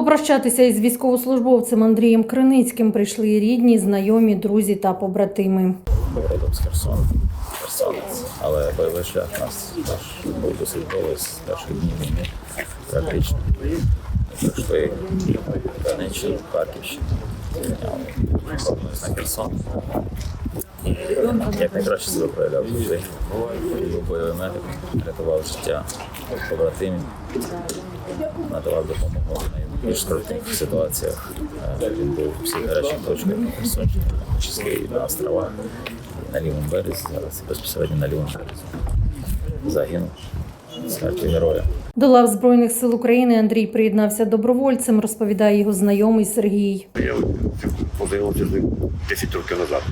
Попрощатися із військовослужбовцем Андрієм Криницьким прийшли рідні, знайомі, друзі та побратими. родом з Херсона, Херсонець, але бойовий шлях нас теж був досить довгий з перших днів війни, трагічно. Прийшли Донеччину, Харківщину, Херсон. Як найкраще себе проявляв завжди. Був бойовий медик, рятував життя побратимів, надавав допомогу в найбільш скрутних ситуаціях. Е, Він був у всіх гарячих точках на Херсонщині, числі на островах, на лівому березі, зараз безпосередньо на лівому березі. Загинув смертю героя. До лав Збройних сил України Андрій приєднався добровольцем, розповідає його знайомий Сергій. Я познайомився з ним 10 років назад.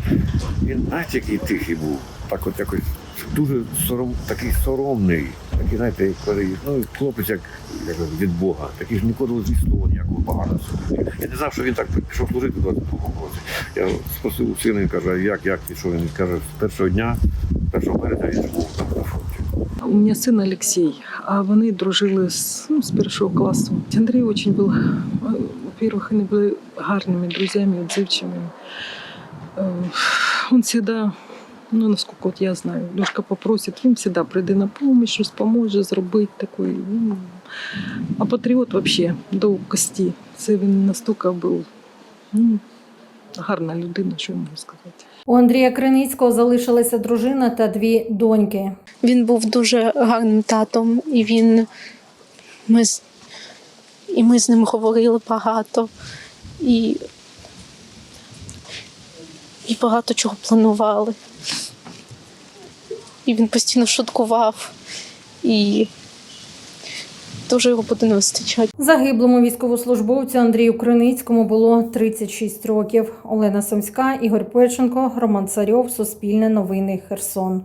Він знаєте, який тихий був. Так от якось дуже сором, такий соромний. Такий, знаєте, коли, ну, хлопець як, як від Бога. Такий ж ніколи зі слова ніякого поганого. собі. Я не знав, що він так пішов служити 22 році. Я спросив у сина, він каже, як, як, що він каже, з першого дня, 1 березня він ж був там. У меня сын Алексей, а вони дружили з, ну, з першого класу. Андрій очень був, е, во-первых, вони були гарними друзями, відзивчими. Е, Он всегда, ну, наскільки от я знаю, Лешка попросить, він всегда прийде на допомогу, щось поможе зробити такий. Ну, а патріот взагалі до кості. Це він настільки був ну, гарна людина, що я можу сказати. У Андрія Криницького залишилася дружина та дві доньки. Він був дуже гарним татом, і він ми, з- і ми з ним говорили багато. І, і багато чого планували. І він постійно шуткував, і дуже його буде не вистачати. Загиблому військовослужбовцю Андрію Криницькому було 36 років. Олена Сомська, Ігор Печенко, Роман Царьов, Суспільне новини, Херсон.